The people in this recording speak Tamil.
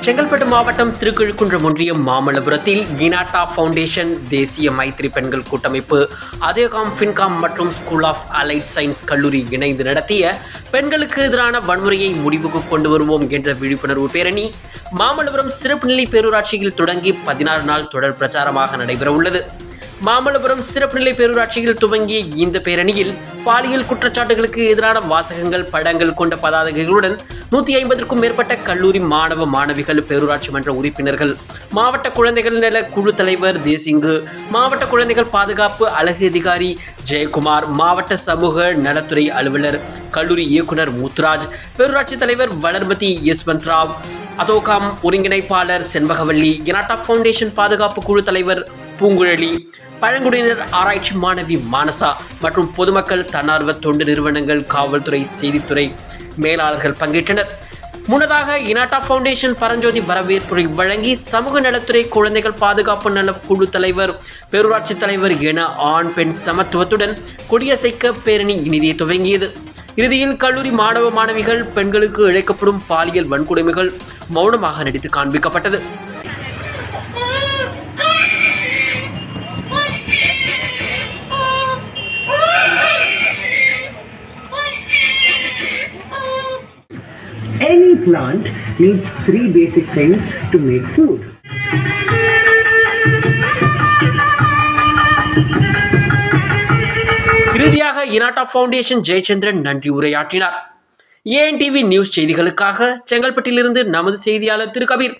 செங்கல்பட்டு மாவட்டம் திருக்கிழுக்குன்றம் ஒன்றியம் மாமல்லபுரத்தில் கினாட்டா ஃபவுண்டேஷன் தேசிய மைத்திரி பெண்கள் கூட்டமைப்பு அதேகாம் ஃபின்காம் மற்றும் ஸ்கூல் ஆஃப் அலைட் சயின்ஸ் கல்லூரி இணைந்து நடத்திய பெண்களுக்கு எதிரான வன்முறையை முடிவுக்கு கொண்டு வருவோம் என்ற விழிப்புணர்வு பேரணி மாமல்லபுரம் சிறப்பு நிலை பேரூராட்சியில் தொடங்கி பதினாறு நாள் தொடர் பிரச்சாரமாக நடைபெற உள்ளது மாமல்லபுரம் சிறப்பு நிலை பேரூராட்சியில் துவங்கிய இந்த பேரணியில் பாலியல் குற்றச்சாட்டுகளுக்கு எதிரான வாசகங்கள் படங்கள் கொண்ட பதாதைகளுடன் நூற்றி ஐம்பதற்கும் மேற்பட்ட கல்லூரி மாணவ மாணவிகள் பேரூராட்சி மன்ற உறுப்பினர்கள் மாவட்ட குழந்தைகள் நல குழு தலைவர் தேசிங்கு மாவட்ட குழந்தைகள் பாதுகாப்பு அழகு அதிகாரி ஜெயக்குமார் மாவட்ட சமூக நலத்துறை அலுவலர் கல்லூரி இயக்குனர் முத்துராஜ் பேரூராட்சி தலைவர் வளர்மதி யஸ்வந்த் ராவ் அதோகாம் ஒருங்கிணைப்பாளர் செண்பகவல்லி கெனாட்டா ஃபவுண்டேஷன் பாதுகாப்பு குழு தலைவர் பூங்குழலி பழங்குடியினர் ஆராய்ச்சி மாணவி மானசா மற்றும் பொதுமக்கள் தன்னார்வ தொண்டு நிறுவனங்கள் காவல்துறை செய்தித்துறை மேலாளர்கள் பங்கேற்றனர். முன்னதாக இனாட்டா ஃபவுண்டேஷன் பரஞ்சோதி வரவேற்புரை வழங்கி சமூக நலத்துறை குழந்தைகள் பாதுகாப்பு நல குழு தலைவர் பேரூராட்சி தலைவர் என ஆண் பெண் சமத்துவத்துடன் கொடியசைக்க பேரணி இனிதே துவங்கியது. இறுதியில் கல்லூரி மாணவ மாணவிகள் பெண்களுக்கு இழைக்கப்படும் பாலியல் வன்கொடுமைகள் மௌனமாக நடித்து காண்பிக்கப்பட்டது Any plant needs three basic things to make food. இறுதியாக இனாட்டா ஃபவுண்டேஷன் ஜெயச்சந்திரன் நன்றி உரையாற்றினார். ஏஎன்டிவி நியூஸ் செய்திகளுக்காக செங்கல்பட்டிலிருந்து நமது செய்தியாளர் திரு கபீர்.